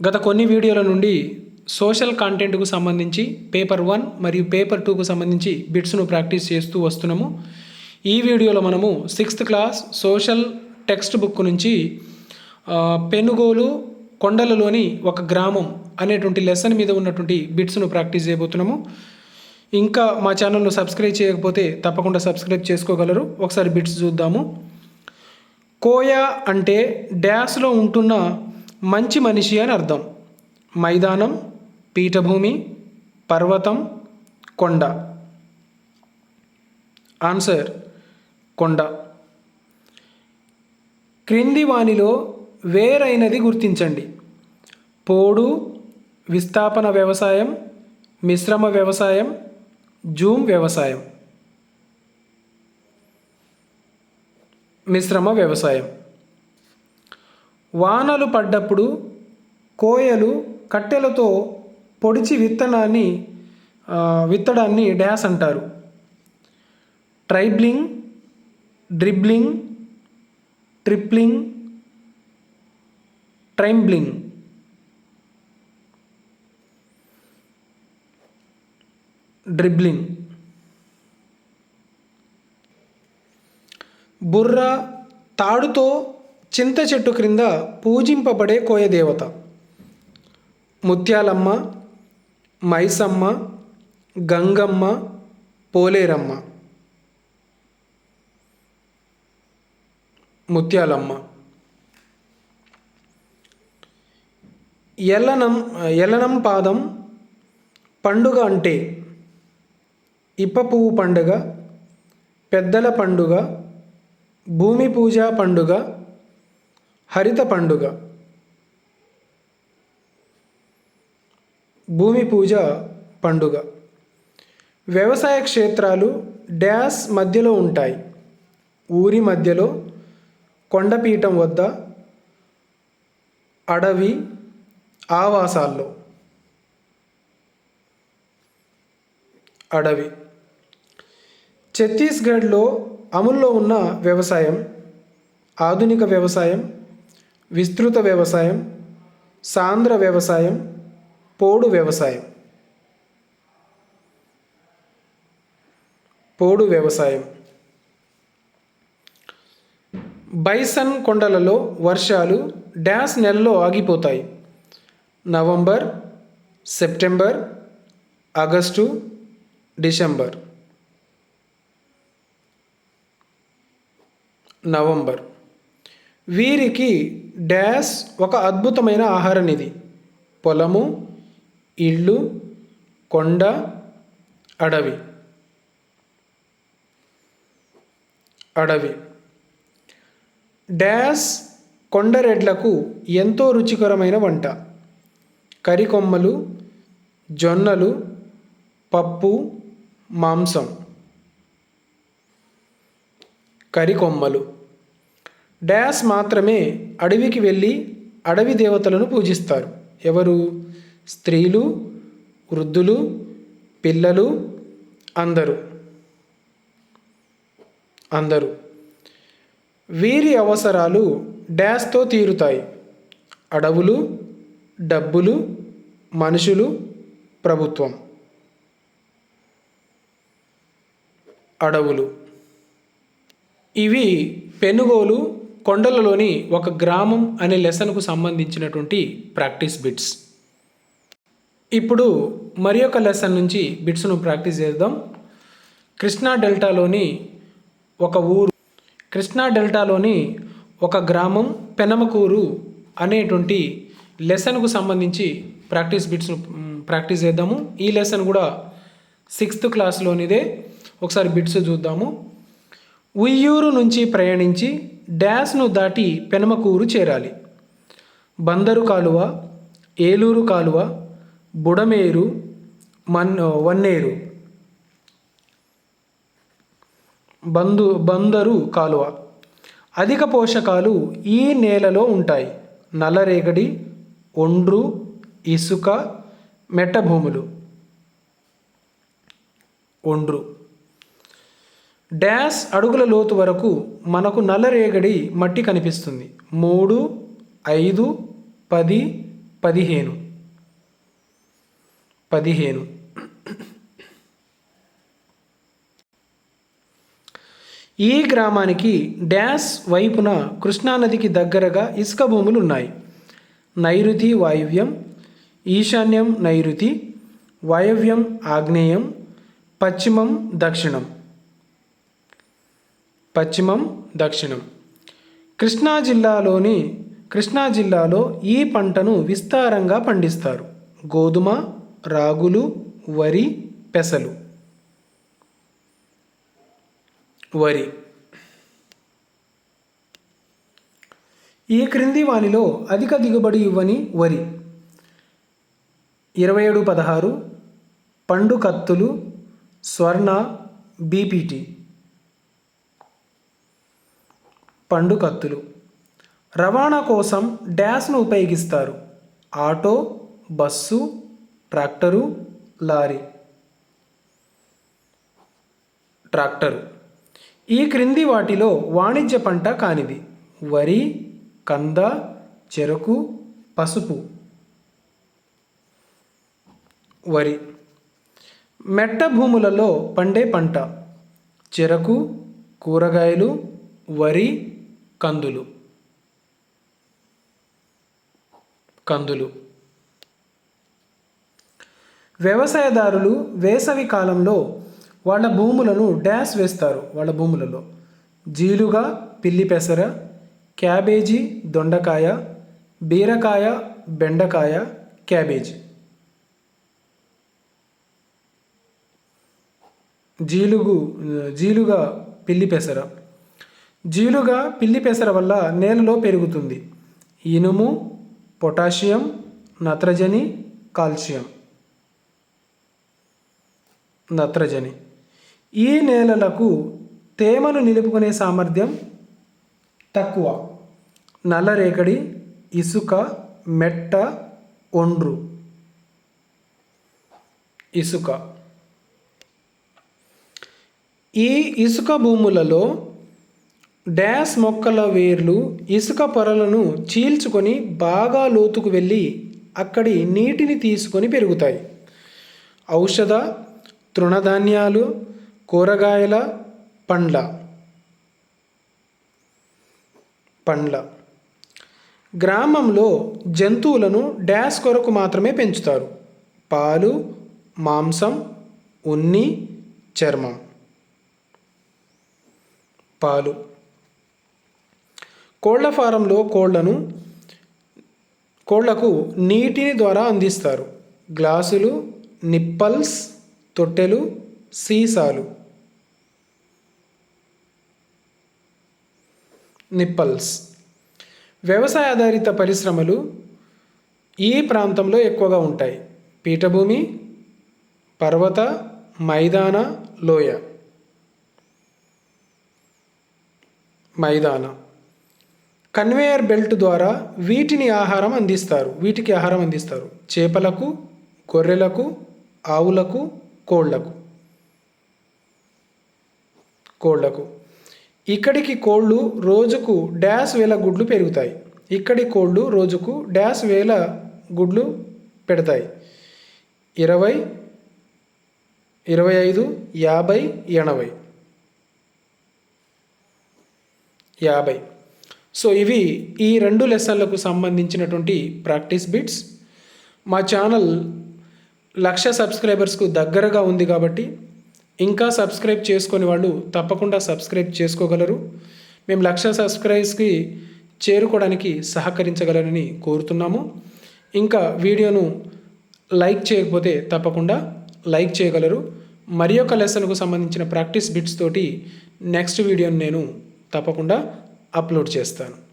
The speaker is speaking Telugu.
గత కొన్ని వీడియోల నుండి సోషల్ కాంటెంట్కు సంబంధించి పేపర్ వన్ మరియు పేపర్ టూకు సంబంధించి బిట్స్ను ప్రాక్టీస్ చేస్తూ వస్తున్నాము. ఈ వీడియోలో మనము sixth class social text book నుంచి పెనుగోలు కొండలలోని ఒక గ్రామం అనేటువంటి లెసన్ మీద ఉన్నటువంటి బిట్స్ను ప్రాక్టీస్ చేయబోతున్నాము. ఇంకా మా ఛానల్ను సబ్స్క్రైబ్ చేయకపోతే తప్పకుండా సబ్స్క్రైబ్ చేసుకోగలరు. ఒకసారి బిట్స్ చూద్దాము. కోయా అంటే డ్యాష్లో ఉంటున్న మంచి మనిషి అని అర్థం. మైదానం పీఠభూమి పర్వతం కొండ. ఆన్సర్ కొండ. క్రింది వానిలో వేరైనది గుర్తించండి. పోడు విస్థాపన వ్యవసాయం మిశ్రమ వ్యవసాయం జూమ్ వ్యవసాయం. మిశ్రమ వ్యవసాయం. వానలు పడ్డప్పుడు కోయలు కట్టెలతో పొడిచి విత్తనాన్ని విత్తడాన్ని డ్యాస్ అంటారు. ట్రైబ్లింగ్ డ్రిబ్లింగ్ ట్రిప్లింగ్ ట్రైంబ్లింగ్ డ్రిబ్లింగ్. బుర్ర తాడుతో చింత చెట్టు క్రింద పూజింపబడే కోయదేవత. ముత్యాలమ్మ మైసమ్మ గంగమ్మ పోలేరమ్మ. ముత్యాలమ్మ. ఎల్లనం ఎల్లనం పాదం పండుగ అంటే ఇప్ప పువ్వు పండుగ పెద్దల పండుగ భూమి పూజ పండుగ హరిత పండుగ. భూమి పూజ పండుగ. వ్యవసాయ క్షేత్రాలు డ్యాస్ మధ్యలో ఉంటాయి. ఊరి మధ్యలో కొండపీఠం వద్ద అడవి ఆవాసాల్లో. అడవి. ఛత్తీస్గఢ్లో అమల్లో ఉన్న వ్యవసాయం ఆధునిక వ్యవసాయం విస్తృత వ్యవసాయం సాంద్ర వ్యవసాయం పోడు వ్యవసాయం. పోడు వ్యవసాయం. బైసన్ కొండలలో వర్షాలు డ్యాష్ నెలలో ఆగిపోతాయి. November September August December. November. వీరికి డ్యాష్ ఒక అద్భుతమైన ఆహార నిధి పొలము ఇళ్ళు కొండ అడవి. అడవి. డ్యాష్ కొండరెడ్లకు ఎంతో రుచికరమైన వంట. కరికొమ్మలు జొన్నలు పప్పు మాంసం. కరికొమ్మలు. డ్యాష్ మాత్రమే అడవికి వెళ్ళి అడవి దేవతలను పూజిస్తారు. ఎవరు? స్త్రీలు వృద్ధులు పిల్లలు అందరూ. అందరూ. వీరి అవసరాలు డ్యాష్తో తీరుతాయి. అడవులు డబ్బులు మనుషులు ప్రభుత్వం. అడవులు. ఇవి పెనుగోలు కొండలలోని ఒక గ్రామం అనే లెసన్కు సంబంధించినటువంటి ప్రాక్టీస్ బిట్స్. ఇప్పుడు మరి ఒక లెసన్ నుంచి బిట్స్ను ప్రాక్టీస్ చేద్దాం. కృష్ణా డెల్టాలోని ఒక ఊరు కృష్ణా డెల్టాలోని ఒక గ్రామం పెనమకూరు అనేటువంటి లెసన్కు సంబంధించి ప్రాక్టీస్ బిట్స్ను ప్రాక్టీస్ చేద్దాము. ఈ లెసన్ కూడా సిక్స్త్ క్లాస్లోనిదే. ఒకసారి బిట్స్ చూద్దాము. ఉయ్యూరు నుంచి ప్రయాణించి డ్యాస్ను దాటి పెనమకూరు చేరాలి. బందరు కాలువ ఏలూరు కాలువ బుడమేరు మన్ వన్నేరు. బందు బందరు కాలువ. అధిక పోషకాలు ఈ నేలలో ఉంటాయి. నల్లరేగడి ఒండ్రు ఇసుక మెట్ట భూములు ఒండ్రు. డ్యాష్ అడుగుల లోతు వరకు మనకు నల్లరేగడి మట్టి కనిపిస్తుంది. మూడు ఐదు పది పదిహేను. పదిహేను. ఈ గ్రామానికి డ్యాష్ వైపున కృష్ణానదికి దగ్గరగా ఇసుక భూములు ఉన్నాయి. నైరుతి వాయువ్యం ఈశాన్యం నైరుతి వాయవ్యం ఆగ్నేయం పశ్చిమం దక్షిణం. పశ్చిమం దక్షిణం. కృష్ణా జిల్లాలోని కృష్ణా జిల్లాలో ఈ పంటను విస్తారంగా పండిస్తారు. గోధుమ రాగులు వరి పెసలు. వరి. ఈ క్రింది వానిలో అధిక దిగుబడి ఇవ్వని వరి. ఇరవై ఏడు పదహారు పండు కత్తులు స్వర్ణ బీపీటీ. పండు కత్తులు రవాణా కోసం డ్యాష్ను ఉపయోగిస్తారు. Auto bus tractor lorry. Tractor. ఈ క్రింది వాటిలో వాణిజ్య పంట కానిది. వరి కంద చెరకు పసుపు. వరి. మెట్ట భూములలో పండే పంట. చెరకు కూరగాయలు వరి కందులు. కందులు. వ్యవసాయదారులు వేసవి కాలంలో వాళ్ళ భూములను డ్యాష్ వేస్తారు వాళ్ళ భూములలో. జీలుగా పిల్లి పెసర క్యాబేజీ దొండకాయ బీరకాయ బెండకాయ క్యాబేజీ. జీలుగు జీలుగా పిల్లి పెసర. జీలుగా పిల్లి పెసర వల్ల నేలలో పెరుగుతుంది. ఇనుము పొటాషియం నత్రజని కాల్షియం. నత్రజని. ఈ నేలలకు తేమను నిలుపుకునే సామర్థ్యం తక్కువ. నల్లరేగడి ఇసుక మెట్ట ఒండ్రు. ఇసుక. ఈ ఇసుక భూములలో డ్యాష్ మొక్కల వేర్లు ఇసుక పొరలను చీల్చుకొని బాగా లోతుకు వెళ్ళి అక్కడి నీటిని తీసుకొని పెరుగుతాయి. ఔషధ తృణధాన్యాలు కూరగాయల పండ్ల. పండ్ల. గ్రామంలో జంతువులను డ్యాష్ కొరకు మాత్రమే పెంచుతారు. పాలు మాంసం ఉన్ని చర్మం. పాలు. కోళ్ళ ఫారంలో కోళ్ళను కోళ్ళకు నీటిని ద్వారా అందిస్తారు. గ్లాసులు నిప్పల్స్ తొట్టెలు సీసాలు. నిప్పల్స్. వ్యవసాయ ఆధారిత పరిశ్రమలు ఈ ప్రాంతంలో ఎక్కువగా ఉంటాయి. పీఠభూమి పర్వత మైదాన లోయ. మైదాన. కన్వేయర్ బెల్ట్ ద్వారా వీటిని ఆహారం అందిస్తారు. వీటికి ఆహారం అందిస్తారు. చేపలకు గొర్రెలకు ఆవులకు కోళ్ళకు. కోళ్ళకు. ఇక్కడికి కోళ్ళు రోజుకు డ్యాష్ వేల గుడ్లు పెరుగుతాయి. ఇక్కడి కోళ్ళు రోజుకు డ్యాష్ వేల గుడ్లు పెడతాయి. ఇరవై ఇరవై ఐదు యాభై ఎనభై. యాభై. సో ఇవి ఈ రెండు లెసన్లకు సంబంధించినటువంటి ప్రాక్టీస్ బిట్స్. మా ఛానల్ లక్ష సబ్స్క్రైబర్స్కు దగ్గరగా ఉంది కాబట్టి ఇంకా సబ్స్క్రైబ్ చేసుకొని వాళ్ళు తప్పకుండా సబ్స్క్రైబ్ చేసుకోగలరు. మేము లక్ష సబ్స్క్రైబ్స్కి చేరుకోవడానికి సహకరించగలరని కోరుతున్నాము. ఇంకా వీడియోను లైక్ చేయకపోతే తప్పకుండా లైక్ చేయగలరు. మరి యొక్క లెసన్కు సంబంధించిన ప్రాక్టీస్ బిట్స్ తోటి నెక్స్ట్ వీడియోని నేను తప్పకుండా అప్లోడ్ చేస్తాను.